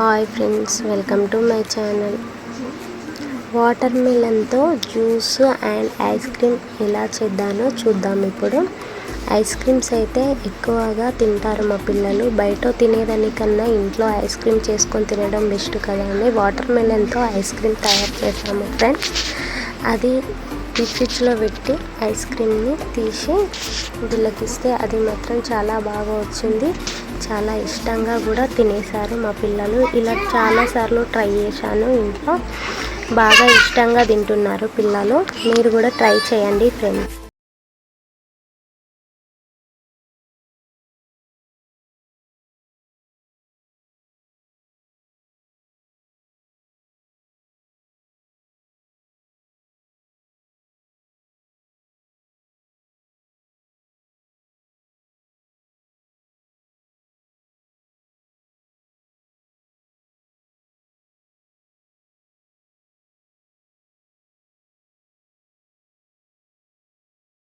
Hi friends welcome to my channel. Water మిలన్తో juice and ice cream ఎలా చేద్దానో చూద్దాం ఇప్పుడు. ఐస్ క్రీమ్స్ అయితే ఎక్కువగా తింటారు మా పిల్లలు. బయట తినేదానికన్నా ఇంట్లో ఐస్ క్రీమ్ చేసుకొని తినడం బెస్ట్ కదా అని వాటర్ మిలన్తో ఐస్ క్రీమ్ తయారు చేశాము ఫ్రెండ్స్. అది ఫ్రిడ్జ్లో పెట్టి ఐస్ క్రీమ్ని తీసి వీళ్ళకిస్తే అది మాత్రం చాలా బాగా వచ్చింది. చాలా ఇష్టంగా కూడా తినేశారు మా పిల్లలు. ఇలా చాలాసార్లు ట్రై చేశాను. ఇంట్లో బాగా ఇష్టంగా తింటున్నారు పిల్లలు. మీరు కూడా ట్రై చేయండి ఫ్రెండ్స్.